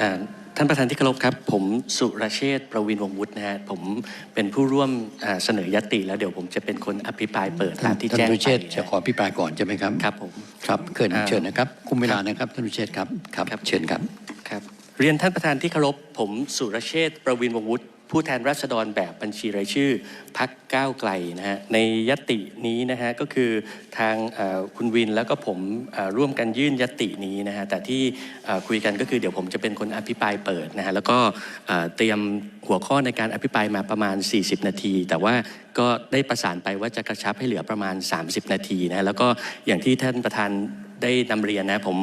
อ่าท่านประธานที่เคารพครับ ผมสุรเชษฐ์ประวินวงศ์วุฒินะฮะผมเป็นผู้ร่วมอ่าเสนอยติแล้วเดี๋ยวผมจะเป็นคนอภิปรายเปิดตามที่ท่านแจ้งสุไปเชษฐ์จะขอพิปรายก่อนใช่ไหมครับครับผมครับเชิญอ่าเชิญนะครับ คุมเวลานะครับท่านสุเชษฐ์ครับครับครับเชิญครับครับ เรียนท่านประธานที่เคารพผมสุรเชษฐ์ประวินวงศ์วุฒิ ผู้แทนราษฎรแบบบัญชีรายชื่อพักก้าวไกลนะฮะในยตินี้นะฮะก็คือทางคุณวินแล้วก็ผมร่วมกันยื่นยตินี้นะฮะแต่ที่คุยกันก็คือเดี๋ยวผมจะเป็นคนอภิปรายเปิดนะฮะแล้วก็เตรียมหัวข้อในการอภิปรายมาประมาณ 40 นาที แต่ว่าก็ได้ประสานไปว่าจะกระชับให้เหลือประมาณ 30 นาทีนะแล้วก็อย่างที่ท่านประธานได้นำเรียนนะผม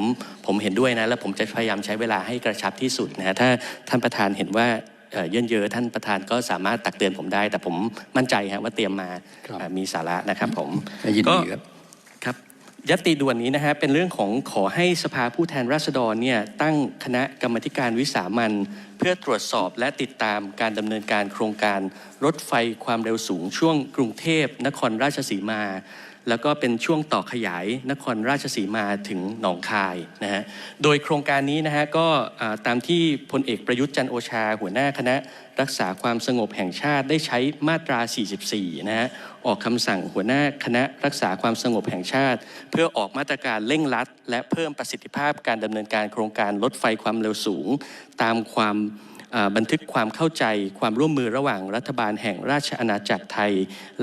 ผมเห็นด้วยนะ แล้วผมจะพยายามใช้เวลาให้กระชับที่สุดนะฮะถ้าท่านประธานเห็นว่า เอ่อเยินเยอะท่านประธานก็สามารถตักเตือนผมได้ แต่ผมมั่นใจฮะว่าเตรียมมาครับเอ่อมีสาระนะครับผมยินก็ดีครับครับยติด่วนนี้นะฮะเป็นเรื่องของขอให้สภาผู้แทนราษฎรเนี่ยตั้งคณะกรรมาธิการวิสามันเพื่อตรวจสอบและติดตามการดำเนินการโครงการรถไฟความเร็วสูงช่วงกรุงเทพนครราชสีมา แล้วก็เป็นช่วงต่อขยายนครราชสีมาถึงหนองคายนะฮะโดยโครงการนี้นะฮะก็ตามที่พลเอกประยุทธ์จันโอชา หัวหน้าคณะรักษาความสงบแห่งชาติได้ใช้มาตรา 44 นะฮะออกคำสั่งหัวหน้าคณะรักษาความสงบแห่งชาติ เพื่อออกมาตรการเร่งรัด และเพิ่มประสิทธิภาพการดำเนินการโครงการรถไฟความเร็วสูง ตามความบันทึกความเข้าใจความร่วมมือระหว่างรัฐบาลแห่งราชอาณาจักรไทย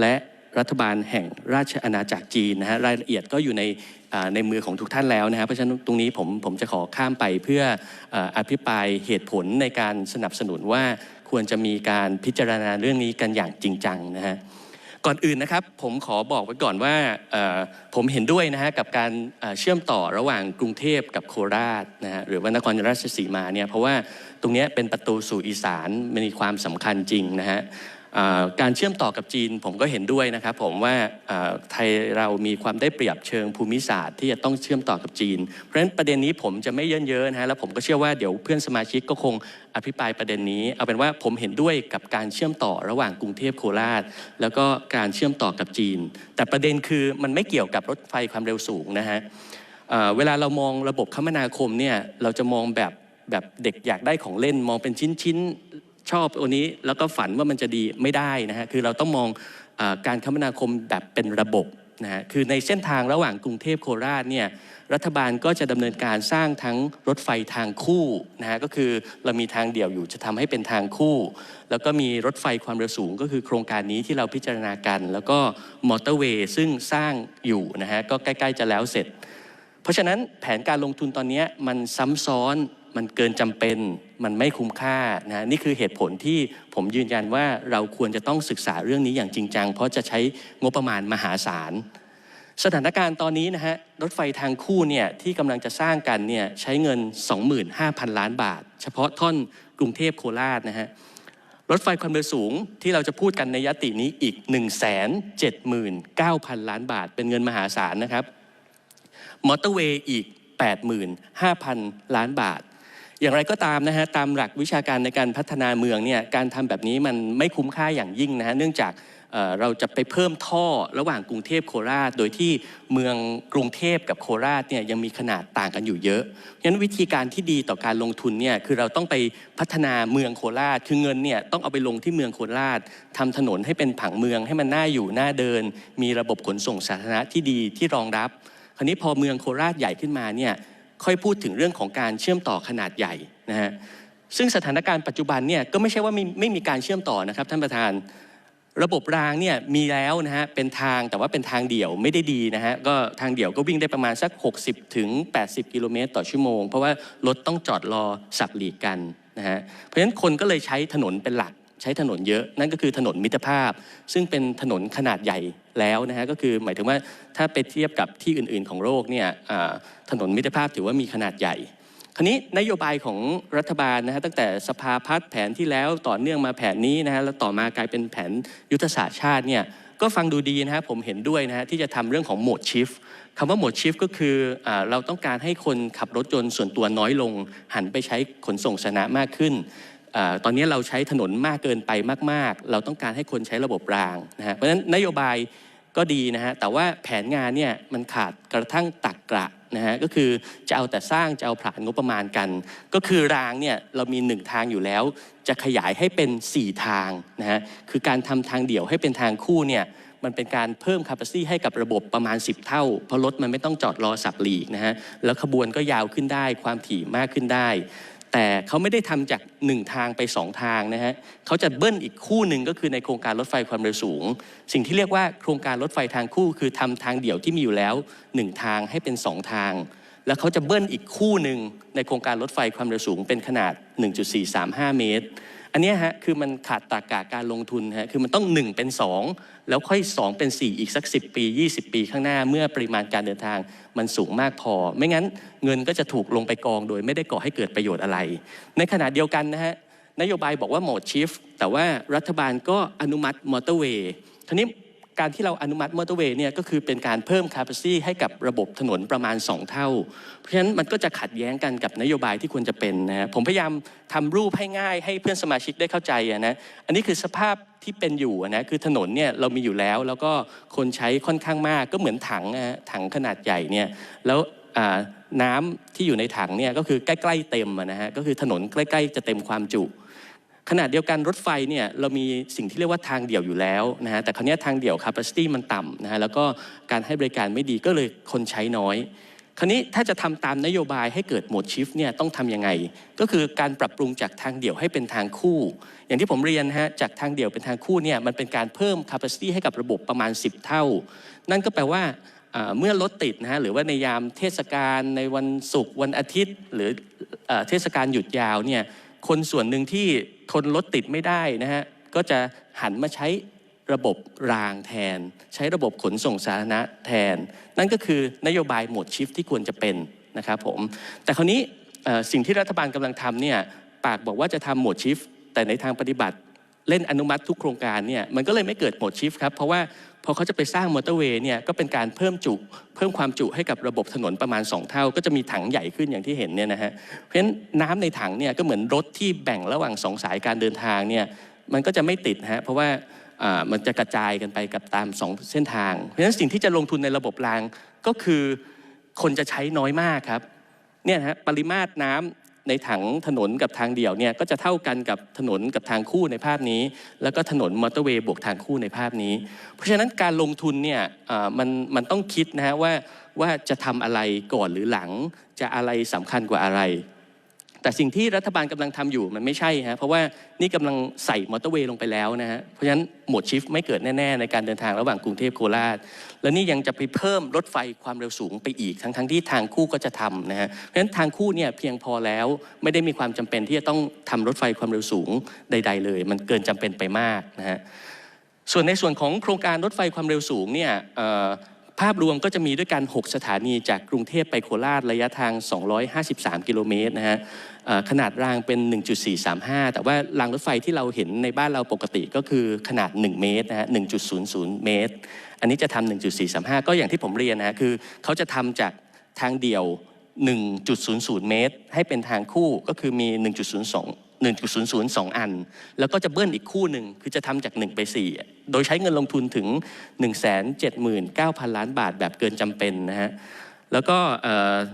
และ รัฐบาลแห่งราชอาณาจักรจีนนะฮะรายละเอียดก็อยู่ในในมือของทุกท่านแล้วนะฮะเพราะฉะนั้นตรงนี้ผมผมจะขอข้ามไปเพื่ออ,อภิปรายเหตุผลในการสนับสนุนว่าควรจะมีการพิจารณาเรื่องนี้กันอย่างจริงจังนะฮะก่อนอื่นนะครับผมขอบอกไว้ก่อนว่าผมเห็นด้วยนะฮะกับการเชื่อมต่อระหว่างกรุงเทพกับโคราชนะฮะหรือว่านครราชสีมาเนี่ยเพราะว่าตรงนี้เป็นประตูสู่อีสานมันมีความสำคัญจริงนะฮะ การเชื่อมต่อกับจีนผมก็เห็นด้วยนะครับผมว่าไทยเรามีความได้เปรียบเชิงภูมิศาสตร์ที่จะต้องเชื่อมต่อกับจีน เพราะฉะนั้นประเด็นนี้ผมจะไม่เยินเยอะนะฮะแล้วผมก็เชื่อว่าเดี๋ยวเพื่อนสมาชิกก็คงอภิปรายประเด็นนี้ เอาเป็นว่าผมเห็นด้วยกับการเชื่อมต่อระหว่างกรุงเทพโคราช แล้วก็การเชื่อมต่อกับจีน แต่ประเด็นคือมันไม่เกี่ยวกับรถไฟความเร็วสูงนะฮะเอ่อเวลาเรามองระบบคมนาคมเนี่ยเราจะมองแบบแบบเด็กอยากได้ของเล่นมองเป็นชิ้นๆ ชอบตัวนี้แล้วก็ฝันว่ามันจะดีไม่ได้นะฮะคือเราต้องมองอการคมนาคมแบบเป็นระบบนะฮะคือในเส้นทางระหว่างกรุงเทพโคราชเนี่ยรัฐบาลก็จะดำเนินการสร้างทั้งรถไฟทางคู่นะฮะก็คือเรามีทางเดี่ยวอยู่จะทำให้เป็นทางคู่ แล้วก็มีรถไฟความเร็วสูงก็คือโครงการนี้ที่เราพิจารณากัน แล้วก็มอเตอร์เวย์ซึ่งสร้างอยู่นะฮะก็ใกล้ๆจะแล้วเสร็จ เพราะฉะนั้นแผนการลงทุนตอนนี้มันซ้ำซ้อนมันเกินจำเป็น มันไม่คุ้มค่านะฮะนี่คือเหตุผลที่ผมยืนยันว่าเราควรจะต้องศึกษาเรื่องนี้อย่างจริงจัง เพราะจะใช้งบประมาณมหาศาล สถานการณ์ตอนนี้นะฮะรถไฟทางคู่เนี่ยที่กำลังจะสร้างกันเนี่ยใช้เงิน 25,000 ล้านบาท เฉพาะท่อนกรุงเทพโคราชนะฮะรถไฟความเร็วสูงที่เราจะพูดกันในยตินี้อีก 179,000 ล้านบาท เป็นเงินมหาศาลนะครับมอเตอร์เวย์อีก 85,000 ล้านบาท อย่างไรก็ตามนะฮะตามหลักวิชาการในการพัฒนาเมืองเนี่ยการทำแบบนี้มันไม่คุ้มค่าอย่างยิ่งนะฮะเนื่องจากเอ่อเราจะไปเพิ่มท่อระหว่างกรุงเทพโคราช โดยที่เมืองกรุงเทพกับโคราชเนี่ยยังมีขนาดต่างกันอยู่เยอะเพราะฉะนั้นวิธีการที่ดีต่อการลงทุนเนี่ยคือเราต้องไปพัฒนาเมืองโคราช คือเงินเนี่ยต้องเอาไปลงที่เมืองโคราชทำถนนให้เป็นผังเมืองให้มันน่าอยู่น่าเดิน มีระบบขนส่งสาธารณะที่ดีที่รองรับ คราวนี้พอเมืองโคราชใหญ่ขึ้นมาเนี่ย ค่อยพูดถึงเรื่องของการเชื่อมต่อขนาดใหญ่นะฮะซึ่งสถานการณ์ปัจจุบันเนี่ยก็ไม่ใช่ว่าไม่ไม่มีการเชื่อมต่อนะครับท่านประธานระบบรางเนี่ยมีแล้วนะฮะเป็นทางแต่ว่าเป็นทางเดี่ยวไม่ได้ดีนะฮะก็ทางเดี่ยวก็วิ่งได้ประมาณสัก 60ถึง80 กิโลเมตรต่อชั่วโมง เพราะว่ารถต้องจอดรอสับหลีกกันนะฮะเพราะฉะนั้นคนก็เลยใช้ถนนเป็นหลัก ใช้ถนนเยอะ นั่นก็คือถนนมิตรภาพ ซึ่งเป็นถนนขนาดใหญ่แล้วนะฮะก็คือหมายถึงว่าถ้าไปเทียบกับที่อื่น ๆ ของโลกเนี่ยถนนมิตรภาพถือว่ามีขนาดใหญ่คราวนี้นโยบายของรัฐบาลนะฮะตั้งแต่สภาพัฒน์แผนที่แล้วต่อเนื่องมาแผนนี้นะฮะแล้วต่อมากลายเป็นแผนยุทธศาสตร์ชาติเนี่ยก็ฟังดูดีนะฮะผมเห็นด้วยนะฮะที่จะทำเรื่องของโหมดชิฟคำว่าโหมดชิฟก็คืออเราต้องการให้คนขับรถยนต์ส่วนตัวน้อยลง หันไปใช้ขนส่งสาธารณะมากขึ้น ตอนนี้เราใช้ถนนมากเกินไปมาก ๆ เราต้องการให้คนใช้ระบบรางนะฮะเพราะฉะนั้นนโยบายก็ดีนะฮะแต่ว่าแผนงานเนี่ยมันขาดกระทั่งตักกระนะฮะก็คือจะเอาแต่สร้างจะเอาผลานงบประมาณกัน ก็คือรางเนี่ยเรามีหนึ่งทางอยู่แล้ว จะขยายให้เป็น 4 ทางนะฮะคือการทำทางเดี่ยวให้เป็นทางคู่เนี่ยมันเป็นการเพิ่ม capacity ให้กับระบบประมาณ 10 เท่า เพราะรถมันไม่ต้องจอดรอสับหลีกนะฮะแล้วขบวนก็ยาวขึ้นได้ความถี่มากขึ้นได้ แต่เขาไม่ได้ทำจาก1ทางไป2ทางนะฮะเขาจะเบิ้ลอีกคู่หนึ่งก็คือในโครงการรถไฟความเร็วสูง สิ่งที่เรียกว่าโครงการรถไฟทางคู่ คือทำทางเดี่ยวที่มีอยู่แล้ว 1 ทางให้เป็น 2 ทาง แล้วเขาจะเบิ้ลอีกคู่หนึ่งในโครงการรถไฟความเร็วสูงเป็นขนาด 1.435 เมตร อันนี้ฮะคือมันขาดตากาการลงทุนฮะคือมันต้อง 1 เป็น 2 แล้วค่อย 2 เป็น 4 อีกสัก 10 ปี 20 ปีข้างหน้าเมื่อปริมาณการเดินทางมันสูงมากพอ ไม่งั้นเงินก็จะถูกลงไปกองโดยไม่ได้ก่อให้เกิดประโยชน์อะไร ในขณะเดียวกันนะฮะนโยบายบอกว่าโหมดชิฟแต่ว่ารัฐบาลก็อนุมัติมอเตอร์เวย์ทีนี้ การที่เราอนุมัติมอเตอร์เวย์เนี่ยก็คือเป็นการเพิ่ม capacity ให้กับระบบถนนประมาณ 2 เท่า เพราะฉะนั้นมันก็จะขัดแย้งกันกับนโยบายที่ควรจะเป็นนะผมพยายามทำรูปให้ง่ายให้เพื่อนสมาชิกได้เข้าใจนะอันนี้คือสภาพที่เป็นอยู่นะคือถนนเนี่ยเรามีอยู่แล้ว แล้วก็คนใช้ค่อนข้างมากก็เหมือนถังนะถังขนาดใหญ่เนี่ยแล้วน้ำที่อยู่ในถังเนี่ยก็คือใกล้ ๆ เต็มนะฮะก็คือถนนใกล้ ๆ จะเต็มความจุ ขณะเดียวกันรถไฟเนี่ยเรามีสิ่งที่เรียกว่าทางเดี่ยวอยู่แล้วนะฮะแต่คราวนี้ทางเดี่ยว capacity มันต่ำนะฮะแล้วก็การให้บริการไม่ดีก็เลยคนใช้น้อย คราวนี้ถ้าจะทำตามนโยบายให้เกิดโหมดชิฟเนี่ยต้องทำยังไง ก็คือการปรับปรุงจากทางเดี่ยวให้เป็นทางคู่ อย่างที่ผมเรียนนะฮะจากทางเดี่ยวเป็นทางคู่เนี่ยมันเป็นการเพิ่ม capacity ให้กับระบบประมาณ 10 เท่า นั่นก็แปลว่าเมื่อรถติดนะฮะหรือว่าในยามเทศกาลในวันศุกร์วันอาทิตย์ หรืออเทศกาลหยุดยาวเนี่ย คนส่วนหนึ่งที่ทนรถติดไม่ได้นะฮะก็จะหันมาใช้ระบบรางแทน ใช้ระบบขนส่งสาธารณะแทน นั่นก็คือนโยบายโหมดชิฟที่ควรจะเป็นนะครับผมแต่คราวนี้สิ่งที่รัฐบาลกำลังทำเนี่ยปากบอกว่าจะทำโหมดชิฟแต่ในทางปฏิบัติเล่นอนุมัติทุกโครงการเนี่ยมันก็เลยไม่เกิดโหมดชิฟครับเพราะว่า พอเขาจะไปสร้างมอเตอร์เวย์เนี่ยก็เป็นการเพิ่มจุเพิ่มความจุให้กับระบบถนนประมาณ 2 เท่า ก็จะมีถังใหญ่ขึ้นอย่างที่เห็นเนี่ยนะฮะเพราะฉะนั้นน้ำในถังเนี่ยก็เหมือนรถที่แบ่งระหว่างสองสายการเดินทางเนี่ยมันก็จะไม่ติดฮะเพราะว่ามันจะกระจายกันไปกับตามสองเส้นทาง เพราะฉะนั้นสิ่งที่จะลงทุนในระบบรางก็คือคนจะใช้น้อยมากครับเนี่ยนะฮะปริมาตรน้ำ ในถังถนนกับทางเดี่ยวเนี่ยก็จะเท่ากันกับถนนกับทางคู่ในภาพนี้ แล้วก็ถนนมอเตอร์เวย์บวกทางคู่ในภาพนี้ เพราะฉะนั้นการลงทุนเนี่ยมันมันต้องคิดนะฮะว่าว่าจะทำอะไรก่อนหรือหลังจะอะไรสำคัญกว่าอะไร แต่สิ่งที่รัฐบาลกำลังทำอยู่มันไม่ใช่ฮะเพราะว่านี่กำลังใส่มอเตอร์เวย์ลงไปแล้วนะฮะเพราะฉะนั้นโหมดชิฟไม่เกิดแน่ ๆ ในการเดินทางระหว่างกรุงเทพโคราช และนี่ยังจะไปเพิ่มรถไฟความเร็วสูงไปอีกทั้งทั้งที่ทางคู่ก็จะทำนะฮะเพราะฉะนั้นทางคู่เนี่ยเพียงพอแล้วไม่ได้มีความจำเป็นที่จะต้องทำรถไฟความเร็วสูงใด ๆ เลย มันเกินจำเป็นไปมากนะฮะส่วนในส่วนของโครงการรถไฟความเร็วสูงเนี่ย ภาพรวมก็จะมีด้วยกัน 6 สถานีจากกรุงเทพไปโคราชระยะทาง 253 กิโลเมตรนะฮะขนาดรางเป็น 1.435 แต่ว่ารางรถไฟที่เราเห็นในบ้านเราปกติก็คือขนาด 1 เมตรนะฮะ 1.00 เมตร อันนี้จะทำ1.435 ก็อย่างที่ผมเรียนนะฮะคือเขาจะทำจากทางเดี่ยว 1.00 เมตร ให้เป็นทางคู่ก็คือมี 1.02 1.002 อัน แล้วก็จะเบิ้ลอีกคู่หนึ่งคือจะทำจาก 1 ไป 4 โดยใช้เงินลงทุนถึง 179,000 ล้านบาทแบบเกินจำเป็นนะฮะแล้วก็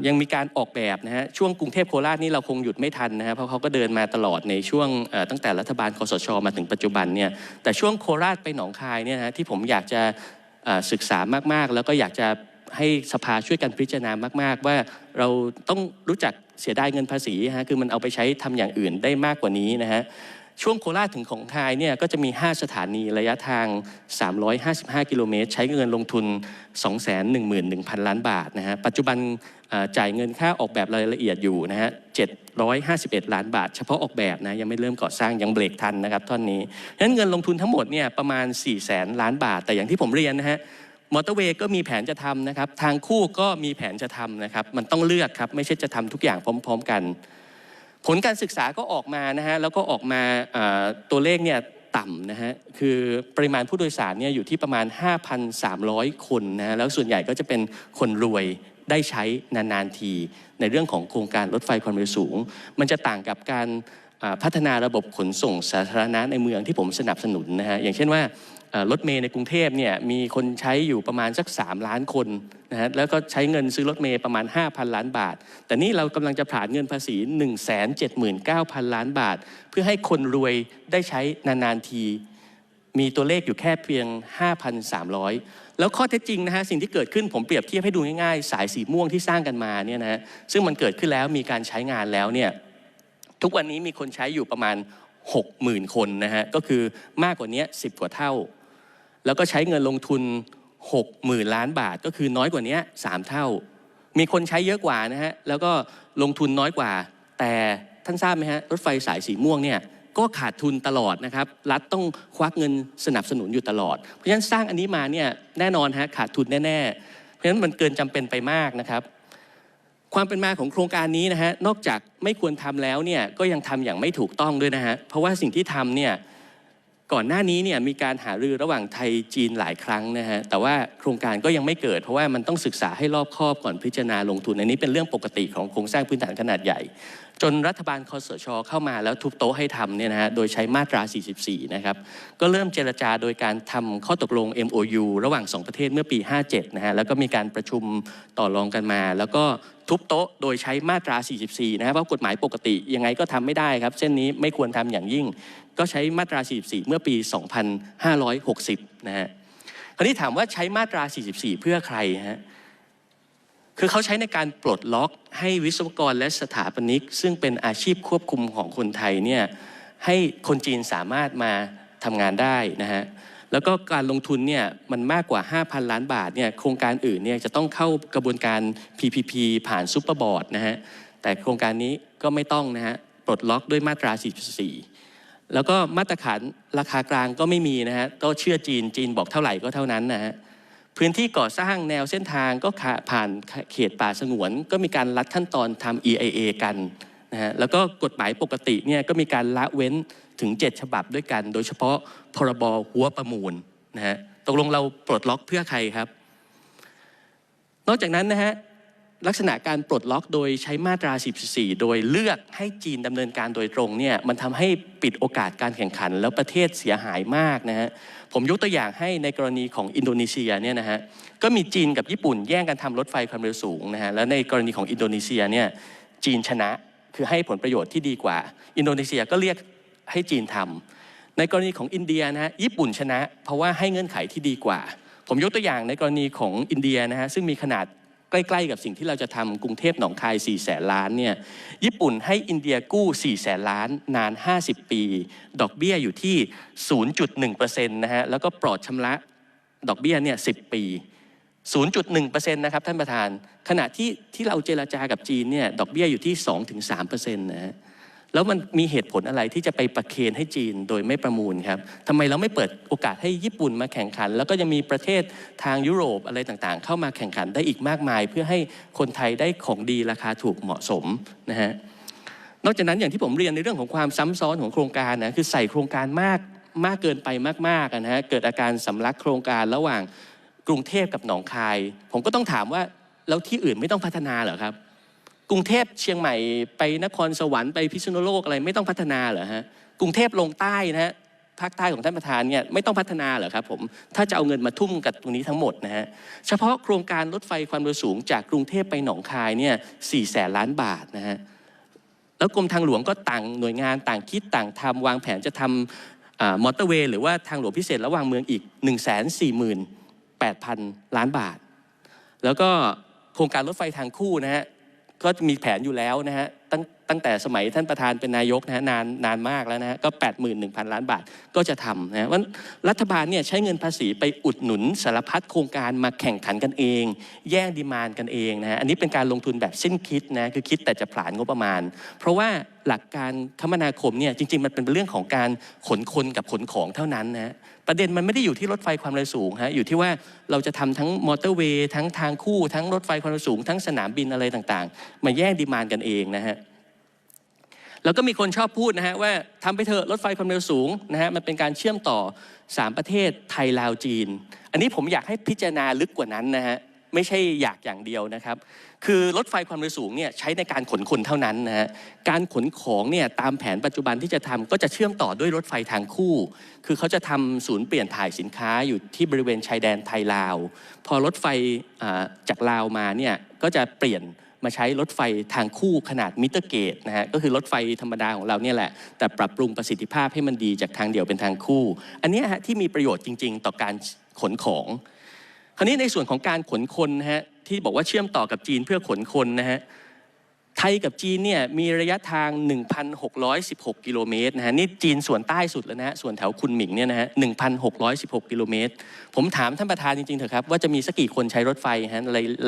ยังมีการออกแบบนะฮะช่วงกรุงเทพโคราชนี่เราคงหยุดไม่ทันนะฮะเพราะเขาก็เดินมาตลอดในช่วงตั้งแต่รัฐบาลคอสช มาถึงปัจจุบันเนี่ยแต่ช่วงโคราชไปหนองคายเนี่ยนะฮะที่ผมอยากจะศึกษามากๆ แล้วก็อยากจะ ให้สภาช่วยกันพิจารณามาก ๆ ว่าเราต้องรู้จักเสียดายเงินภาษีฮะคือมันเอาไปใช้ทำอย่างอื่นได้มากกว่านี้นะฮะช่วงโคราชถึงของคายเนี่ยก็จะมี 5 สถานีระยะทาง 355 กิโลเมตร ใช้เงินลงทุน 211,000 ล้านบาทนะฮะปัจจุบันจ่ายเงินค่าออกแบบรายละเอียดอยู่นะฮะ751 ล้านบาท เฉพาะออกแบบนะยังไม่เริ่มก่อสร้างยังเบรกทันนะครับท่อนนี้ฉะนั้นเงินลงทุนทั้งหมดเนี่ยประมาณ4แสนล้านบาท แต่อย่างที่ผมเรียนนะฮะ มอเตอร์เวย์ก็มีแผนจะทำนะครับ ทางคู่ก็มีแผนจะทำนะครับ มันต้องเลือกครับ ไม่ใช่จะทำทุกอย่างพร้อม ๆ กัน ผลการศึกษาก็ออกมานะฮะแล้วก็ออกมาตัวเลขเนี่ยต่ำนะฮะคือปริมาณผู้โดยสารเนี่ยอยู่ที่ประมาณ 5,300 คนนะฮะแล้วส่วนใหญ่ก็จะเป็นคนรวยได้ใช้นานๆที ในเรื่องของโครงการรถไฟความเร็วสูง มันจะต่างกับการพัฒนาระบบขนส่งสาธารณะในเมืองที่ผมสนับสนุนนะฮะอย่างเช่นว่า รถเมย์ในกรุงเทพเนี่ยมีคนใช้อยู่ประมาณสัก 3 ล้านคนนะฮะแล้วก็ใช้เงินซื้อรถเมย์ประมาณ 5,000 ล้านบาท แต่นี่เรากำลังจะผ่านเงินภาษี 179,000 ล้านบาท เพื่อให้คนรวยได้ใช้นานๆที มีตัวเลขอยู่แค่เพียง 5,300 แล้วข้อเท็จจริงนะฮะสิ่งที่เกิดขึ้นผมเปรียบเทียบให้ดูง่ายๆ สายสีม่วงที่สร้างกันมาเนี่ยนะฮะซึ่งมันเกิดขึ้นแล้วมีการใช้งานแล้วเนี่ยทุกวันนี้มีคนใช้อยู่ประมาณ 60,000 คนนะฮะก็คือมากกว่านี้10 กว่าเท่า แล้วก็ใช้เงินลงทุน 60,000 ล้านบาท ก็คือน้อยกว่านี้3เท่า มีคนใช้เยอะกว่านะฮะแล้วก็ลงทุนน้อยกว่า แต่ท่านทราบไหมฮะรถไฟสายสีม่วงเนี่ยก็ขาดทุนตลอดนะครับรัฐต้องควักเงินสนับสนุนอยู่ตลอด เพราะฉะนั้นสร้างอันนี้มาเนี่ยแน่นอนฮะขาดทุนแน่ๆ เพราะฉะนั้นมันเกินจำเป็นไปมากนะครับ ความเป็นมาของโครงการนี้นะฮะนอกจากไม่ควรทำแล้วเนี่ยก็ยังทำอย่างไม่ถูกต้องด้วยนะฮะเพราะว่าสิ่งที่ทำเนี่ย ก่อนหน้านี้เนี่ยมีการหารือระหว่างไทยจีนหลายครั้งนะฮะแต่ว่าโครงการก็ยังไม่เกิด เพราะว่ามันต้องศึกษาให้รอบคอบก่อนพิจารณาลงทุนอันนี้เป็นเรื่องปกติของโครงสร้างพื้นฐานขนาดใหญ่ จนรัฐบาลคอสชเข้ามาแล้วทุบโต๊ะให้ทำเนี่ยนะฮะโดยใช้มาตรา 44 นะครับก็เริ่มเจรจาโดยการทำข้อตกลง MOU ระหว่าง 2 ประเทศเมื่อปี 57 นะฮะแล้วก็มีการประชุมต่อรองกันมา แล้วก็ทุบโต๊ะโดยใช้มาตรา 44 นะครับเพราะกฎหมายปกติยังไงก็ทำไม่ได้ครับ เส้นนี้ไม่ควรทำอย่างยิ่ง ก็ใช้มาตรา 44 เมื่อปี 2560 นะฮะคราวนี้ถามว่าใช้มาตรา 44 เพื่อใครฮะ คือเขาใช้ในการปลดล็อกให้วิศวกรและสถาปนิก ซึ่งเป็นอาชีพควบคุมของคนไทยเนี่ยให้คนจีนสามารถมาทำงานได้นะฮะแล้วก็การลงทุนเนี่ยมันมากกว่า 5,000 ล้านบาทเนี่ยโครงการอื่นเนี่ยจะต้องเข้ากระบวนการ PPP ผ่านซุปเปอร์บอร์ดนะฮะแต่โครงการนี้ก็ไม่ต้องนะฮะปลดล็อกด้วยมาตรา 44 แล้วก็มาตรฐานราคากลางก็ไม่มีนะฮะก็เชื่อจีนจีนบอกเท่าไหร่ก็เท่านั้นนะฮะ พื้นที่ก่อสร้างแนวเส้นทางก็ผ่านเขตป่าสงวน ก็มีการลัดขั้นตอนทำ EIA กันนะฮะแล้วก็กฎหมายปกติเนี่ยก็มีการละเว้นถึง 7 ฉบับด้วยกัน โดยเฉพาะพรบหัวประมูลนะฮะตกลงเราปลดล็อกเพื่อใครครับ นอกจากนั้นนะฮะ ลักษณะการปลดล็อกโดยใช้มาตรา 14 โดยเลือกให้จีนดำเนินการโดยตรงเนี่ยมันทำให้ปิดโอกาสการแข่งขัน แล้วประเทศเสียหายมากนะฮะผมยกตัวอย่างให้ในกรณีของอินโดนีเซียเนี่ยนะฮะก็มีจีนกับญี่ปุ่นแย่งกันทำรถไฟความเร็วสูงนะฮะแล้วในกรณีของอินโดนีเซียเนี่ยจีนชนะคือให้ผลประโยชน์ที่ดีกว่า อินโดนีเซียก็เรียกให้จีนทำในกรณีของอินเดียนะฮะญี่ปุ่นชนะ เพราะว่าให้เงื่อนไขที่ดีกว่า ผมยกตัวอย่างในกรณีของอินเดียนะฮะซึ่งมีขนาด ใกล้ๆกับสิ่งที่เราจะทำกรุงเทพหนองคาย4แสนล้านเนี่ยญี่ปุ่นให้อินเดียกู้4แสนล้านนาน 50 ปี ดอกเบี้ยอยู่ที่ 0.1%นะฮะแล้วก็ปลอดชำระดอกเบี้ยเนี่ย10 ปี 0.1%นะครับท่านประธาน ขณะที่ที่เราเจราจากับจีนเนี่ยดอกเบี้ยอยู่ที่ 2-3%นะฮะ แล้วมันมีเหตุผลอะไรที่จะไปประเคนให้จีนโดยไม่ประมูลครับทำไมเราไม่เปิดโอกาสให้ญี่ปุ่นมาแข่งขัน แล้วก็ยังมีประเทศทางยุโรปอะไรต่างๆ เข้ามาแข่งขันได้อีกมากมาย เพื่อให้คนไทยได้ของดีราคาถูกเหมาะสมนะฮะนอกจากนั้นอย่างที่ผมเรียนในเรื่องของความซ้ำซ้อนของโครงการนะคือใส่โครงการมากมากเกินไปมากๆนะฮะเกิดอาการสำลักโครงการระหว่างกรุงเทพกับหนองคาย ผมก็ต้องถามว่าแล้วที่อื่นไม่ต้องพัฒนาเหรอครับ กรุงเทพเชียงใหม่ไปนครสวรรค์ไปพิษณุโลกอะไรไม่ต้องพัฒนาเหรอฮะกรุงเทพลงใต้นะฮะภาคใต้ของท่านประธานเนี่ยไม่ต้องพัฒนาเหรอครับผมถ้าจะเอาเงินมาทุ่มกับตรงนี้ทั้งหมดนะฮะเฉพาะโครงการรถไฟความเร็วสูงจากกรุงเทพไปหนองคายเนี่ยสี่แสนล้านบาทนะฮะแล้วกรมทางหลวงก็ต่างหน่วยงานต่างคิดต่างทำวางแผนจะทำอ่ามอเตอร์เวย์หรือว่าทางหลวงพิเศษระหว่างเมืองอีก 1 4 8 0 0 0 ล้านบาท แล้วก็โครงการรถไฟทางคู่นะฮะ ก็มีแผนอยู่แล้วนะฮะตั้งตั้งแต่สมัยท่านประธานเป็นนายกนะฮะนานนานมากแล้วนะฮะก็ 81,000 ล้านบาทก็จะทำนะฮะว่ารัฐบาลเนี่ยใช้เงินภาษีไปอุดหนุนสารพัดโครงการมาแข่งขันกันเอง แย่งดีมานกันเองนะฮะอันนี้เป็นการลงทุนแบบสิ้นคิดนะคือคิดแต่จะผลานงบประมาณ เพราะว่าหลักการคมนาคมเนี่ยจริง ๆ มันเป็นเรื่องของการขนคนกับขนของเท่านั้นนะ ประเด็นมันไม่ได้อยู่ที่รถไฟความเร็วสูงฮะอยู่ที่ว่าเราจะทำทั้งมอเตอร์เวย์ทั้งทางคู่ทั้งรถไฟความเร็วสูง ทั้งสนามบินอะไรต่างๆ มาแย่งดีมานกันเองนะฮะแล้วก็มีคนชอบพูดนะฮะว่าทำไปเถอะรถไฟความเร็วสูงนะฮะมันเป็นการเชื่อมต่อ 3 ประเทศไทยลาวจีน อันนี้ผมอยากให้พิจารณาลึกกว่านั้นนะฮะ ไม่ใช่อยากอย่างเดียวนะครับ คือรถไฟความเร็วสูงเนี่ยใช้ในการขนคนเท่านั้นนะฮะการขนของเนี่ยตามแผนปัจจุบันที่จะทำก็จะเชื่อมต่อด้วยรถไฟทางคู่ คือเขาจะทำศูนย์เปลี่ยนถ่ายสินค้าอยู่ที่บริเวณชายแดนไทยลาว พอรถไฟจากลาวมาเนี่ยก็จะเปลี่ยนมาใช้รถไฟทางคู่ขนาดมิเตอร์เกจนะฮะก็คือรถไฟธรรมดาของเราเนี่ยแหละ แต่ปรับปรุงประสิทธิภาพให้มันดีจากทางเดี่ยวเป็นทางคู่ อันนี้ฮะที่มีประโยชน์จริง ๆ ต่อการขนของ คราวนี้ในส่วนของการขนคนนะฮะที่บอกว่าเชื่อมต่อกับจีนเพื่อขนคนนะฮะไทยกับจีนเนี่ยมีระยะทาง 1,616 กิโลเมตรนะฮะนี่จีนส่วนใต้สุดแล้วนะฮะส่วนแถวคุนหมิงเนี่ยนะฮะ1,616 กิโลเมตร ผมถามท่านประธานจริงๆเถอะครับว่าจะมีสักกี่คนใช้รถไฟฮะ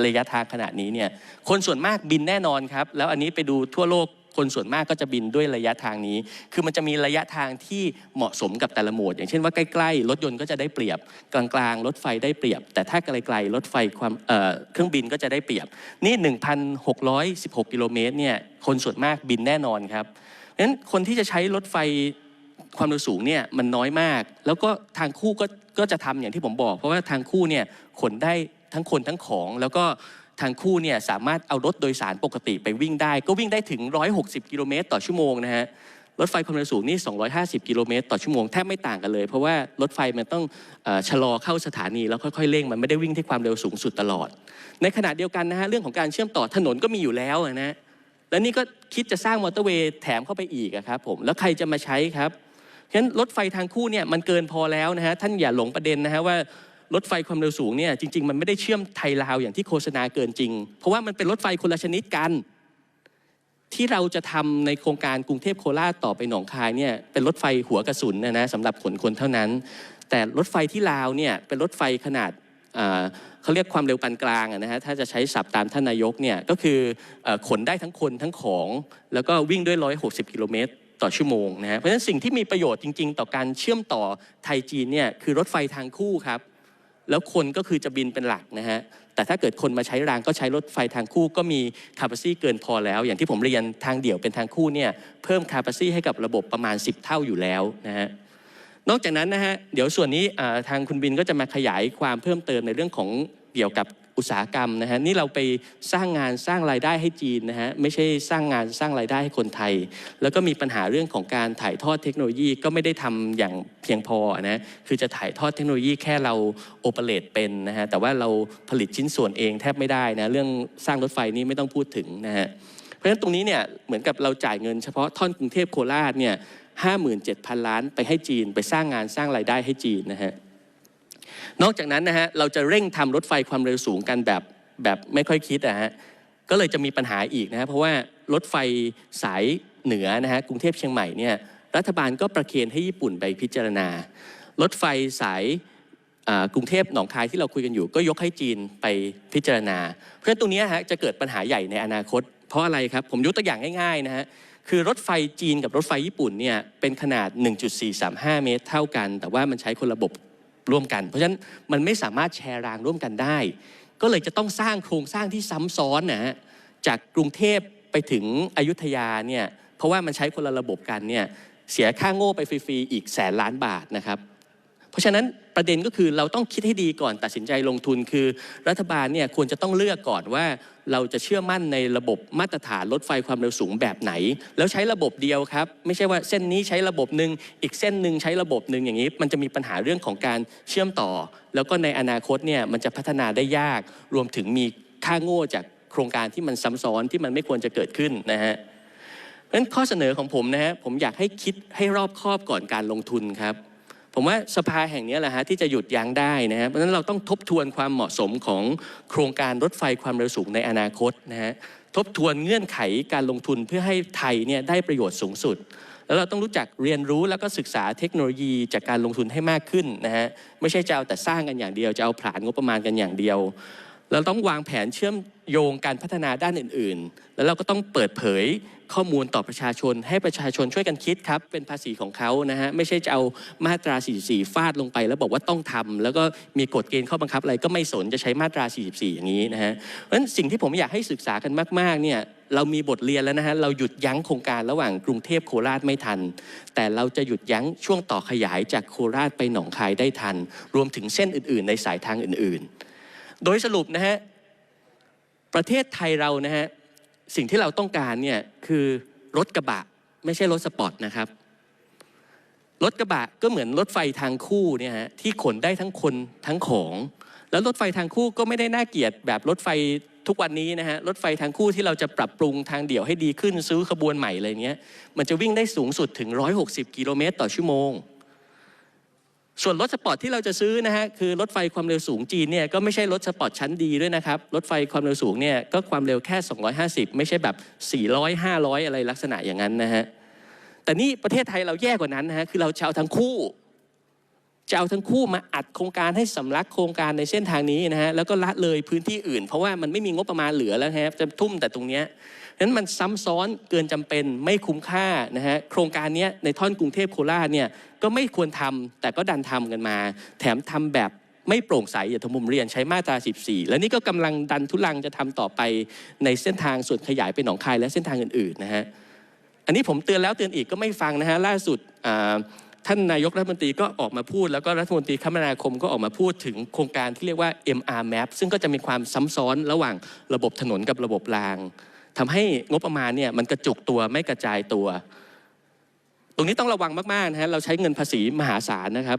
ระยะทางขนาดนี้เนี่ยคนส่วนมากบินแน่นอนครับ แล้วอันนี้ไปดูทั่วโลก คนส่วนมากก็จะบินด้วยระยะทางนี้ คือมันจะมีระยะทางที่เหมาะสมกับแต่ละโหมด อย่างเช่นว่าใกล้ๆ รถยนต์ก็จะได้เปรียบ กลางๆ รถไฟได้เปรียบ แต่ถ้าไกลๆ รถไฟความเเครื่องบินก็จะได้เปรียบ นี่ 1,616 กิโลเมตรเนี่ย คนส่วนมากบินแน่นอนครับงั้นคนที่จะใช้รถไฟความเร็วสูงเนี่ยมันน้อยมาก แล้วก็ทางคู่ก็ก็จะทำอย่างที่ผมบอก เพราะว่าทางคู่เนี่ยขนได้ทั้งคนทั้งของแล้วก็ ทางคู่เนี่ยสามารถเอารถโดยสารปกติไปวิ่งได้ ก็วิ่งได้ถึง 160 กิโลเมตรต่อชั่วโมงนะฮะรถไฟความเร็วสูงนี่ 250 กิโลเมตรต่อชั่วโมงแทบไม่ต่างกันเลย เพราะว่ารถไฟมันต้องอชะลอเข้าสถานีแล้วค่อยๆเร่งมันไม่ได้วิ่งที่ความเร็วสูงสุดตลอด ในขณะเดียวกันนะฮะเรื่องของการเชื่อมต่อถนนก็มีอยู่แล้วนะฮะแล้วนี่ก็คิดจะสร้างมอเตอร์เวย์แถมเข้าไปอีกครับผมแล้วใครจะมาใช้ครับฉะนั้นรถไฟทางคู่เนี่ยมันเกินพอแล้วนะฮะท่านอย่าหลงประเด็นนะฮะว่า รถไฟความเร็วสูงเนี่ยจริง ๆ มันไม่ได้เชื่อมไทยลาวอย่างที่โฆษณาเกินจริง เพราะว่ามันเป็นรถไฟคนละชนิดกัน ที่เราจะทำในโครงการกรุงเทพโคราชต่อไปหนองคายเนี่ยเป็นรถไฟหัวกระสุนนะนะสำหรับขนคนเท่านั้น แต่รถไฟที่ลาวเนี่ยเป็นรถไฟขนาดอ่าเขาเรียกความเร็วปานกลางนะฮะถ้าจะใช้ศัพท์ตามท่านนายกเนี่ยก็คืออขนได้ทั้งคนทั้งของ แล้วก็วิ่งด้วย 160 กิโลเมตรต่อชั่วโมงนะฮะเพราะฉะนั้นสิ่งที่มีประโยชน์จริง ๆ ต่อการเชื่อมต่อไทยจีนเนี่ยคือรถไฟทางคู่ครับ แล้วคนก็คือจะบินเป็นหลักนะฮะแต่ถ้าเกิดคนมาใช้รางก็ใช้รถไฟทางคู่ก็มีคาปาซี่เกินพอแล้ว อย่างที่ผมเรียนทางเดี่ยวเป็นทางคู่เนี่ยเพิ่มคาปาซี่ให้กับระบบประมาณ 10 เท่าอยู่แล้วนะฮะนอกจากนั้นนะฮะเดี๋ยวส่วนนี้ทางคุณบินก็จะมาขยายความเพิ่มเติมในเรื่องของเกี่ยวกับ อุตสาหกรรมนะฮะนี่เราไปสร้างงานสร้างรายได้ให้จีนนะฮะไม่ใช่สร้างงานสร้างรายได้ให้คนไทย แล้วก็มีปัญหาเรื่องของการถ่ายทอดเทคโนโลยีก็ไม่ได้ทำอย่างเพียงพอนะคือจะถ่ายทอดเทคโนโลยีแค่เราโอเปเรตเป็นนะฮะแต่ว่าเราผลิตชิ้นส่วนเองแทบไม่ได้นะเรื่องสร้างรถไฟนี่ไม่ต้องพูดถึงนะฮะเพราะฉะนั้นตรงนี้เนี่ยเหมือนกับเราจ่ายเงินเฉพาะท่อนกรุงเทพโคราชเนี่ยห้าหมื่นเจ็ดพันล้านไปให้จีนไปสร้างงานสร้างรายได้ให้จีนนะฮะ นอกจากนั้นนะฮะเราจะเร่งทำรถไฟความเร็วสูงกันแบบแบบไม่ค่อยคิดนะฮะก็เลยจะมีปัญหาอีกนะฮะเพราะว่ารถไฟสายเหนือนะฮะกรุงเทพเชียงใหม่เนี่ยรัฐบาลก็ประเคนให้ญี่ปุ่นไปพิจารณา รถไฟสายกรุงเทพหนองคายที่เราคุยกันอยู่ ก็ยกให้จีนไปพิจารณา เพราะฉะนั้นตรงนี้ฮะจะเกิดปัญหาใหญ่ในอนาคต เพราะอะไรครับ ผมยกตัวอย่างง่ายๆนะฮะคือรถไฟจีนกับรถไฟญี่ปุ่นเนี่ยเป็นขนาด 1.435 เมตร เท่ากัน แต่ว่ามันใช้คนระบบ ร่วมกัน เพราะฉะนั้นมันไม่สามารถแชร์รางร่วมกันได้ ก็เลยจะต้องสร้างโครงสร้างที่ซ้ำซ้อนนะฮะจากกรุงเทพไปถึงอยุธยาเนี่ยเพราะว่ามันใช้คนละระบบกันเนี่ยเสียค่าโง่ไปฟรีๆอีกแสนล้านบาทนะครับเพราะฉะนั้นประเด็นก็คือเราต้องคิดให้ดีก่อนตัดสินใจลงทุนคือ รัฐบาลเนี่ยควรจะต้องเลือกก่อนว่า เราจะเชื่อมั่นในระบบมาตรฐานรถไฟความเร็วสูงแบบไหน แล้วใช้ระบบเดียวครับ ไม่ใช่ว่าเส้นนี้ใช้ระบบหนึ่งอีกเส้นหนึ่งใช้ระบบหนึ่งอย่างนี้ มันจะมีปัญหาเรื่องของการเชื่อมต่อ แล้วก็ในอนาคตเนี่ยมันจะพัฒนาได้ยาก รวมถึงมีค่าโง่จากโครงการที่มันซ้ำซ้อนที่มันไม่ควรจะเกิดขึ้นนะฮะเพราะฉะนั้นข้อเสนอของผมนะฮะผมอยากให้คิดให้รอบคอบก่อนการลงทุนครับ ผมว่าสภาแห่งนี้แหละฮะที่จะหยุดยั้งได้นะฮะเพราะฉะนั้นเราต้องทบทวนความเหมาะสมของโครงการรถไฟความเร็วสูงในอนาคตนะฮะทบทวนเงื่อนไขการลงทุนเพื่อให้ไทยเนี่ยได้ประโยชน์สูงสุด แล้วเราต้องรู้จักเรียนรู้แล้วก็ศึกษาเทคโนโลยีจากการลงทุนให้มากขึ้นนะฮะไม่ใช่จะเอาแต่สร้างกันอย่างเดียว จะเอาผลานงบประมาณกันอย่างเดียว เราต้องวางแผนเชื่อมโยงการพัฒนาด้านอื่น ๆ แล้วเราก็ต้องเปิดเผย ข้อมูลต่อประชาชน ให้ประชาชนช่วยกันคิดครับ เป็นภาษีของเขานะฮะไม่ใช่จะเอามาตรา 44 ฟาดลงไป แล้วบอกว่าต้องทำแล้วก็มีกฎเกณฑ์ข้อบังคับอะไรก็ไม่สนจะใช้มาตรา 44 อย่างนี้นะฮะเพราะฉะนั้นสิ่งที่ผมอยากให้ศึกษากันมากๆเนี่ยเรามีบทเรียนแล้วนะฮะ เราหยุดยั้งโครงการระหว่างกรุงเทพโคราชไม่ทัน แต่เราจะหยุดยั้งช่วงต่อขยายจากโคราชไปหนองคายได้ทัน รวมถึงเส้นอื่น ๆ ในสายทางอื่น ๆ โดยสรุปนะฮะ ประเทศไทยเรานะฮะ สิ่งที่เราต้องการเนี่ยคือรถกระบะไม่ใช่รถสปอร์ตนะครับรถกระบะก็เหมือนรถไฟทางคู่เนี่ยฮะที่ขนได้ทั้งคนทั้งของ แล้วรถไฟทางคู่ก็ไม่ได้น่าเกียดแบบรถไฟทุกวันนี้นะฮะรถไฟทางคู่ที่เราจะปรับปรุงทางเดี่ยวให้ดีขึ้นซื้อขบวนใหม่อะไรเงี้ยมันจะวิ่งได้สูงสุดถึง 160 กิโลเมตรต่อชั่วโมง ส่วนรถสปอร์ตที่เราจะซื้อนะฮะคือรถไฟความเร็วสูงจีนเนี่ยก็ไม่ใช่รถสปอร์ตชั้นดีด้วยนะครับรถไฟความเร็วสูงเนี่ยก็ความเร็วแค่ 250 ไม่ใช่แบบ 400 500 อะไรลักษณะอย่างนั้นนะฮะแต่นี่ประเทศไทยเราแย่กว่านั้นนะฮะคือเราจะเอาทั้งคู่จะเอาทั้งคู่มาอัดโครงการให้สำลักโครงการในเส้นทางนี้นะฮะแล้วก็ละเลยพื้นที่อื่น เพราะว่ามันไม่มีงบประมาณเหลือแล้วฮะจะทุ่มแต่ตรงเนี้ย นั้นมันซ้ำซ้อนเกินจำเป็นไม่คุ้มค่านะฮะโครงการนี้ในท่อนกรุงเทพโคราชเนี่ยก็ไม่ควรทำแต่ก็ดันทำกันมา แถมทำแบบไม่โปร่งใสอย่างที่ผมเรียนใช้มาตรา 14 และนี่ก็กำลังดันทุลังจะทำต่อไปในเส้นทางส่วนขยายไปหนองคายและเส้นทางอื่นๆนะฮะอันนี้ผมเตือนแล้วเตือนอีกก็ไม่ฟังนะฮะล่าสุดท่านนายกรัฐมนตรีก็ออกมาพูด แล้วก็รัฐมนตรีคมนาคมก็ออกมาพูดถึงโครงการที่เรียกว่า MR Map ซึ่งก็จะมีความซ้ำซ้อนระหว่างระบบถนนกับระบบราง ทำให้งบประมาณเนี่ยมันกระจุกตัวไม่กระจายตัว ตรงนี้ต้องระวังมากๆนะฮะเราใช้เงินภาษีมหาศาลนะครับ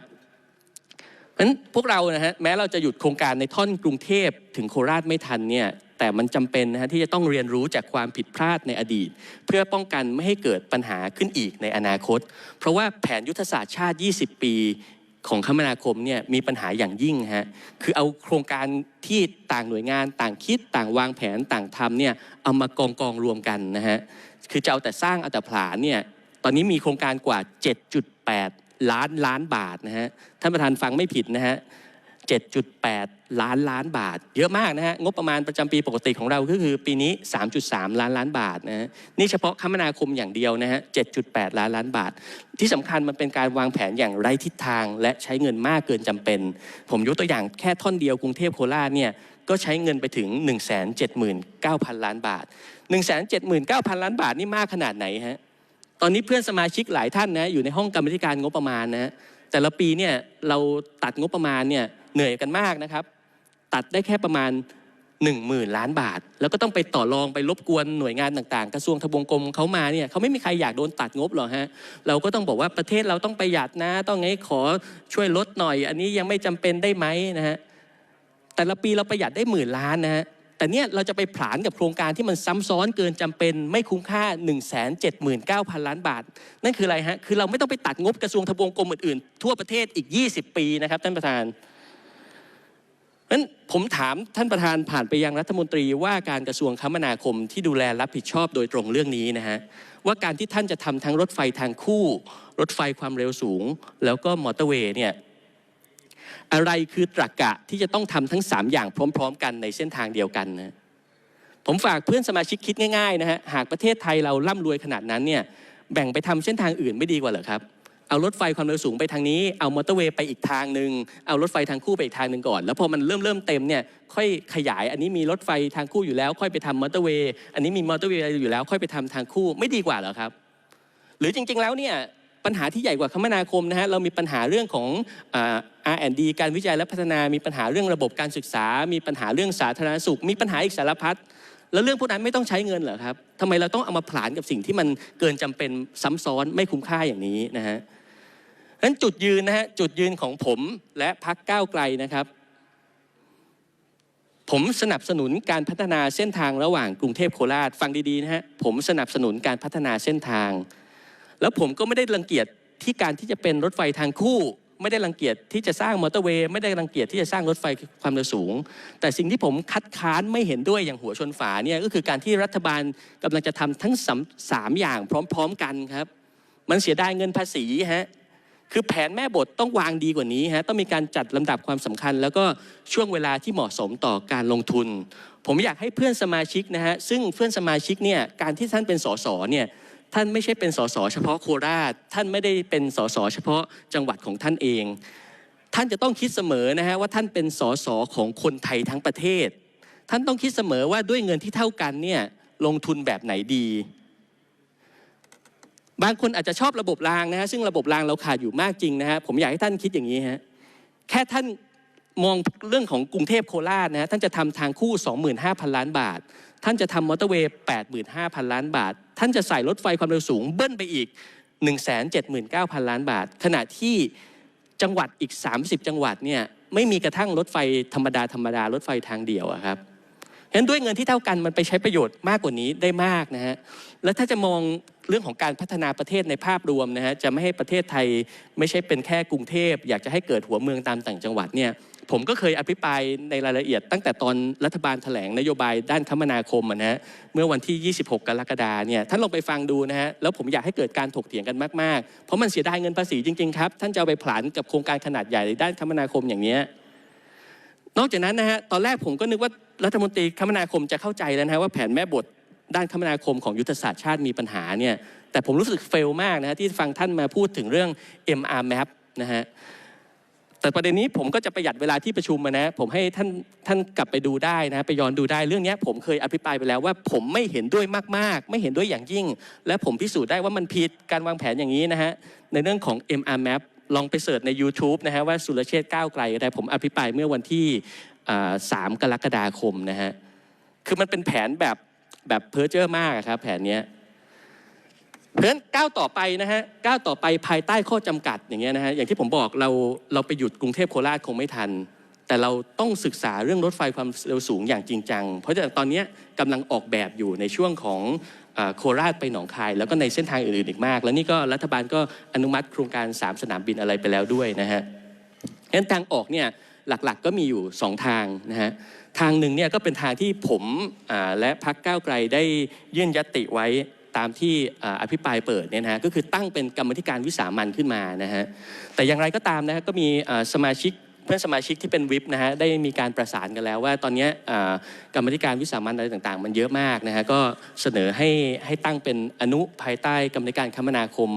เพราะฉะนั้นพวกเรานะฮะแม้เราจะหยุดโครงการในท่อนกรุงเทพถึงโคราชไม่ทันเนี่ยแต่มันจำเป็นนะฮะที่จะต้องเรียนรู้จากความผิดพลาดในอดีต เพื่อป้องกันไม่ให้เกิดปัญหาขึ้นอีกในอนาคต เพราะว่าแผนยุทธศาสตร์ชาติ 20 ปี ของคมนาคมเนี่ยมีปัญหาอย่างยิ่งฮะคือเอาโครงการที่ต่างหน่วยงานต่างคิดต่างวางแผนต่างทำเนี่ยเอามากองกองรวมกันนะฮะคือจะเอาแต่สร้างเอาแต่ผลาญเนี่ยตอนนี้มีโครงการกว่า 7.8 ล้านล้านบาทนะฮะท่านประธานฟังไม่ผิดนะฮะ 7.8 ล้านล้านบาท เยอะมากนะฮะงบประมาณประจำปีปกติของเราก็คือปีนี้ 3.3 ล้านล้านบาทนะฮะนี่เฉพาะคมนาคมอย่างเดียวนะฮะ 7.8 ล้านล้านบาท ที่สำคัญมันเป็นการวางแผนอย่างไร้ทิศทาง และใช้เงินมากเกินจำเป็น ผมยกตัวอย่างแค่ท่อนเดียวกรุงเทพโคราชเนี่ยก็ใช้เงินไปถึง 179,000 ล้านบาท 179,000 ล้านบาทนี่มากขนาดไหนฮะตอนนี้เพื่อนสมาชิกหลายท่านนะอยู่ในห้องกรรมธิการงบประมาณนะแต่ละปีเนี่ยเราตัดงบประมาณเนี่ย เหนื่อยกันมากนะครับ ตัดได้แค่ประมาณ 1 0,000 ล้านบาท แล้วก็ต้องไปต่อรองไปรบกวนหน่วยงานต่างๆ กระทรวงทบวงกรมเขามาเนี่ยเขาไม่มีใครอยากโดนตัดงบหรอกฮะเราก็ต้องบอกว่าประเทศเราต้องประหยัดนะ ต้องไงขอช่วยลดหน่อย อันนี้ยังไม่จำเป็นได้ไหมนะฮะแต่ละปีเราประหยัดได้หมื่นล้านนะฮะแต่เนี่ยเราจะไปผลานกับโครงการที่มันซ้ำซ้อนเกินจำเป็นไม่คุ้มค่า 1 7 9 0 0 0 ล้านบาท นั่นคืออะไรฮะ คือเราไม่ต้องไปตัดงบกระทรวงทบวงกรมอื่นๆ ทั่วประเทศอีก 20 ปีนะครับท่านประธาน นั้นผมถามท่านประธานผ่านไปยังรัฐมนตรีว่าการกระทรวงคมนาคมที่ดูแลรับผิดชอบโดยตรงเรื่องนี้นะฮะว่าการที่ท่านจะทำทั้งรถไฟทางคู่ รถไฟความเร็วสูง แล้วก็มอเตอร์เวย์เนี่ยอะไรคือตรรกะที่จะต้องทำทั้ง 3 อย่างพร้อม ๆ กันในเส้นทางเดียวกันนะผมฝากเพื่อนสมาชิกคิดง่ายๆนะฮะหากประเทศไทยเราร่ำรวยขนาดนั้นเนี่ยแบ่งไปทำเส้นทางอื่นไม่ดีกว่าเหรอครับ เอารถไฟความเร็วสูงไปทางนี้เอามอเตอร์เวย์ไปอีกทางหนึ่งเอารถไฟทางคู่ไปอีกทางหนึ่งก่อน แล้วพอมันเริ่มเริ่มเต็มเนี่ยค่อยขยายอันนี้มีรถไฟทางคู่อยู่แล้ว ค่อยไปทำมอเตอร์เวย์อันนี้มีมอเตอร์เวย์อยู่แล้ว ค่อยไปทำทางคู่ไม่ดีกว่าเหรอครับ หรือจริง ๆ แล้วเนี่ยปัญหาที่ใหญ่กว่าคมนาคมนะฮะเรามีปัญหาเรื่องของ R&D การวิจัยและพัฒนามีปัญหาเรื่องระบบการศึกษา มีปัญหาเรื่องสาธารณสุข มีปัญหาอีกสารพัดแล้วเรื่องพวกนั้นไม่ต้องใช้เงินเหรอครับทำไมเราต้องเอามาผลานกับสิ่งที่มันเกินจำเป็นซ้ำซ้อนไม่คุ้มค่าอย่างนี้นะฮะ นั้นจุดยืนนะฮะจุดยืนของผมและพักก้าวไกลนะครับ ผมสนับสนุนการพัฒนาเส้นทางระหว่างกรุงเทพโคราชฟังดีๆนะฮะผมสนับสนุนการพัฒนาเส้นทาง แล้วผมก็ไม่ได้รังเกียจที่การที่จะเป็นรถไฟทางคู่ ไม่ได้รังเกียจที่จะสร้างมอเตอร์เวย์ไม่ได้รังเกียจที่จะสร้างรถไฟความเร็วสูง แต่สิ่งที่ผมคัดค้านไม่เห็นด้วยอย่างหัวชนฝาเนี่ยก็คือการที่รัฐบาลกำลังจะทำทั้งสามอย่างพร้อม ๆ กันครับ มันเสียดายเงินภาษีฮะ คือแผนแม่บทต้องวางดีกว่านี้ฮะต้องมีการจัดลำดับความสำคัญ แล้วก็ช่วงเวลาที่เหมาะสมต่อการลงทุน ผมอยากให้เพื่อนสมาชิกนะฮะซึ่งเพื่อนสมาชิกเนี่ยการที่ท่านเป็นสสเนี่ยท่านไม่ใช่เป็นสสเฉพาะโคราช ท่านไม่ได้เป็นสสเฉพาะจังหวัดของท่านเอง ท่านจะต้องคิดเสมอนะฮะว่าท่านเป็นสสของคนไทยทั้งประเทศ ท่านต้องคิดเสมอว่าด้วยเงินที่เท่ากันเนี่ยลงทุนแบบไหนดี บางคนอาจจะชอบระบบรางนะฮะซึ่งระบบรางเราขาดอยู่มากจริงนะฮะผมอยากให้ท่านคิดอย่างนี้ฮะแค่ท่านมองเรื่องของกรุงเทพโคราชนะฮะท่านจะทำทางคู่ 25,000 ล้านบาท ท่านจะทำมอเตอร์เวย์ 85,000 ล้านบาท ท่านจะใส่รถไฟความเร็วสูงเบิ้ลไปอีก 179,000 ล้านบาท ขณะที่จังหวัดอีก 30 จังหวัดเนี่ยไม่มีกระทั่งรถไฟธรรมดาธรรมดารถไฟทางเดียวอะครับฉะนั้นด้วยเงินที่เท่ากันมันไปใช้ประโยชน์มากกว่านี้ได้มากนะฮะ แล้วถ้าจะมองเรื่องของการพัฒนาประเทศในภาพรวมนะฮะจะไม่ให้ประเทศไทยไม่ใช่เป็นแค่กรุงเทพ อยากจะให้เกิดหัวเมืองตามต่างจังหวัดเนี่ยผมก็เคยอภิปรายในรายละเอียด ตั้งแต่ตอนรัฐบาลแถลงนโยบายด้านคมนาคมนะฮะเมื่อวันที่ 26 กรกฎาเนี่ยท่านลองไปฟังดูนะฮะแล้วผมอยากให้เกิดการถกเถียงกันมากๆ เพราะมันเสียดายเงินภาษีจริงๆครับท่านจะเอาไปผลานกับโครงการขนาดใหญ่ด้านคมนาคมอย่างนี้นอกจากนั้นนะฮะตอนแรกผมก็นึกว่ารัฐมนตรีคมนาคมจะเข้าใจแล้วนะฮะว่าแผนแม่บท ด้านคมนาคมของยุทธศาสตร์ชาติมีปัญหาเนี่ยแต่ผมรู้สึกเฟลมากนะฮะที่ฟังท่านมาพูดถึงเรื่อง MR Map นะฮะแต่ประเด็นนี้ผมก็จะประหยัดเวลาที่ประชุมมานะ ผมให้ท่านท่านกลับไปดูได้นะไปย้อนดูได้เรื่องนี้ผมเคยอภิปรายไปแล้วว่า ผมไม่เห็นด้วยมากๆ ไม่เห็นด้วยอย่างยิ่ง และผมพิสูจน์ได้ว่ามันผิดการวางแผนอย่างนี้นะฮะในเรื่องของ MR Map ลองไปเสิร์ชใน YouTube นะฮะว่าสุรเชษฐ์ก้าวไกลแต่ผมอภิปรายเมื่อวันที่ 3 กรกฎาคมนะฮะคือมันเป็นแผนแบบ แบบเพ้อเจ้อมากครับ แผนนี้เพราะฉะนั้นก้าวต่อไปนะฮะก้าวต่อไปภายใต้ข้อจำกัดอย่างเงี้ยนะฮะอย่างที่ผมบอกเราเราไปหยุดกรุงเทพโคราชคงไม่ทัน แต่เราต้องศึกษาเรื่องรถไฟความเร็วสูงอย่างจริงจัง เพราะฉะนั้นตอนนี้ยกำลังออกแบบอยู่ในช่วงของโคราชไปหนองคาย แล้วก็ในเส้นทางอื่นๆอีกมาก แล้วนี่ก็รัฐบาลก็อนุมัติโครงการ 3 สนามบินอะไรไปแล้วด้วยนะฮะงั้นทางออกเนี่ยหลักๆก็มีอยู่ 2 ทางนะฮะทางหนึ่งเนี่ยก็เป็นทางที่ผมและพักก้าวไกลได้ยื่นยติไว้ตามที่อภิปรายเปิดเนี่ยนะฮะก็คือตั้งเป็นกรรมธิการวิสามันขึ้นมานะฮะแต่อย่างไรก็ตามนะฮะก็มีสมาชิกเพื่อนสมาชิกที่เป็นวิปนะฮะได้มีการประสานกันแล้วว่าตอนนี้กรรมธิการวิสามันอะไรต่างๆ มันเยอะมากนะฮะก็เสนอให้ให้ตั้งเป็นอนุภายใต้กรรมธิการคมนาคม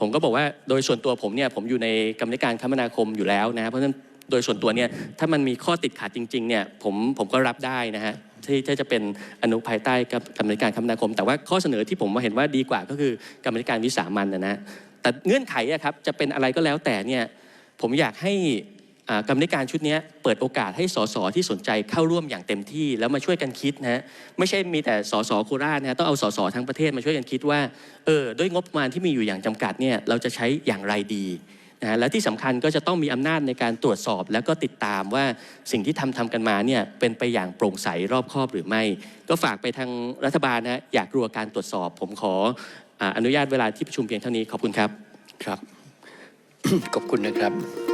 ผมก็บอกว่าโดยส่วนตัวผมเนี่ยผมอยู่ในกรรมธิการคมนาคมอยู่แล้วนะเพราะฉะนั้น โดยส่วนตัวเนี่ยถ้ามันมีข้อติดขัดจริงๆเนี่ยผมผมก็รับได้นะฮะที่ที่จะเป็นอนุภายใต้กับกรรมธิการคมนาคม แต่ว่าข้อเสนอที่ผมเห็นว่าดีกว่าก็คือกรรมธิการวิสามันนะนะแต่เงื่อนไขอะครับจะเป็นอะไรก็แล้วแต่เนี่ยผมอยากให้กรรมธิการชุดนี้เปิดโอกาสให้สสที่สนใจเข้าร่วมอย่างเต็มที่ แล้วมาช่วยกันคิดนะฮะไม่ใช่มีแต่สสโคราชนะฮะต้องเอาสสทั้งประเทศมาช่วยกันคิดว่าเออด้วยงบประมาณที่มีอยู่อย่างจำกัดเนี่ยเราจะใช้อย่างไรดี นะฮะและที่สำคัญก็จะต้องมีอำนาจในการตรวจสอบ แล้วก็ติดตามว่าสิ่งที่ทำทำกันมาเนี่ยเป็นไปอย่างโปร่งใสรอบคอบหรือไม่ ก็ฝากไปทางรัฐบาลนะอยากรัวการตรวจสอบ ผมขอออนุญาตเวลาที่ประชุมเพียงเท่านี้ขอบคุณครับครับขอบคุณนะครับ